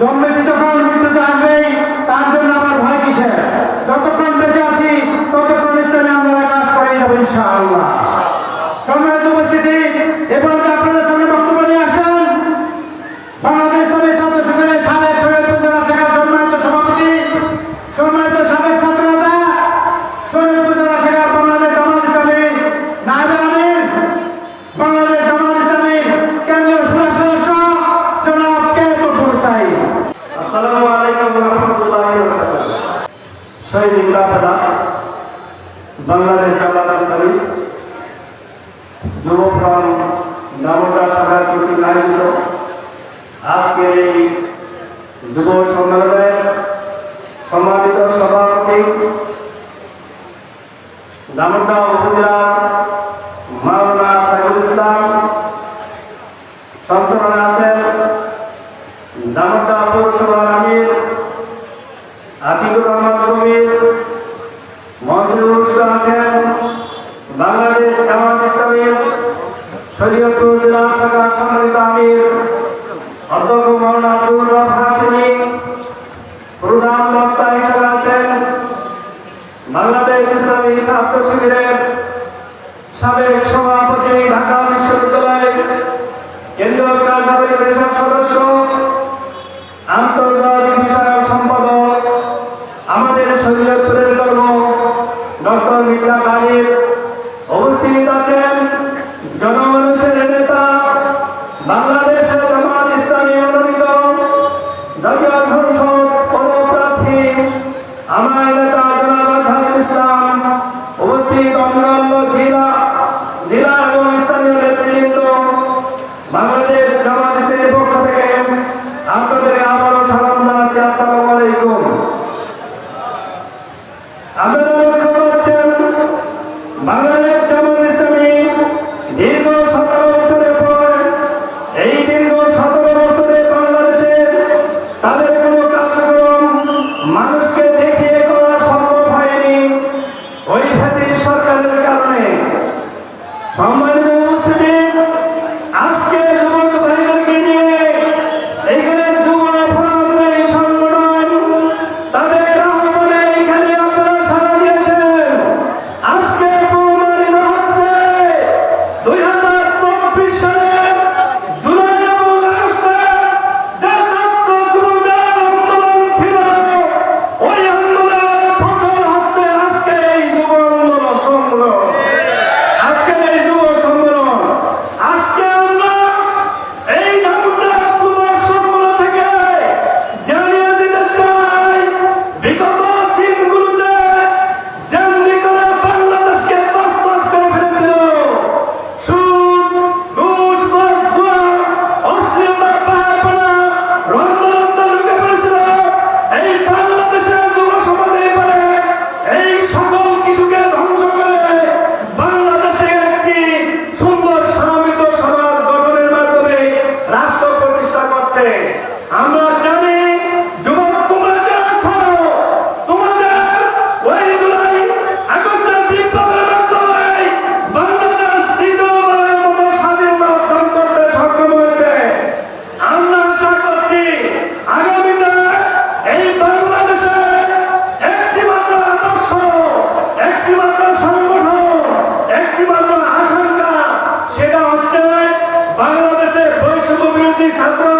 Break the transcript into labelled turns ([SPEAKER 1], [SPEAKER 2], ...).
[SPEAKER 1] জন্মেছি যখন মৃত্যু তো আসবেই তার জন্য আমার ভয় কিসের? যতক্ষণ বেঁচে আছি, ততক্ষণ ইসলামী আন্দোলনে কাজ করেই যাব ইনশাআল্লাহ সম্মানিত উপস্থিতি এবার আপনাদের সামনে বক্তব্য নিয়ে আসছেন বাংলাদেশ ইসলামী ছাত্র শিবিরের সাবেক শরীয়ত উপজেলা শাখার সম্মানিত সভাপতি সম্মানিত সাবেক ছাত্র নেতা শরীয়ত উপজেলা শাখার বাংলাদেশ জামাত ইসলামী নায়েব আমির বাংলাদেশ জামাত ইসলামীর কেন্দ্রীয় সুরা সদস্য জনাব কে কপুর সাহিব
[SPEAKER 2] আসসালামু আলাইকুম রহমতুল্লাহ শহীদ ইকরামুল্লাহ, বাংলাদেশ জামাত ইসলামী যুবফ্রম দামোদর শাখার কর্তৃক আয়োজিত আজকের এই যুব সম্মানিত সভাপতি মাওলানা সাইফুল ইসলাম, সংসদে আছেন দামোদর পৌরসভার মঞ্চে আছেন বাংলাদেশ জামাত ইসলামীর শাখার সম্মানিত আমির, অধ্যক্ষ মৌলানা প্রধান বক্তা হিসেবে আছেন বাংলাদেশ ইসলামী ছাত্র সাবেক সভাপতি, ঢাকা বিশ্ববিদ্যালয় কেন্দ্রীয় কার্যকরী পরিষদ সদস্য, আন্তর্জাতিক বাংলাদেশ জামাত ইসলামের পক্ষ থেকে আপনাদের আবারও সালাম জানাচ্ছি, আসসালামু আলাইকুম। আপনারা লক্ষ্য করছেন, বাংলাদেশ es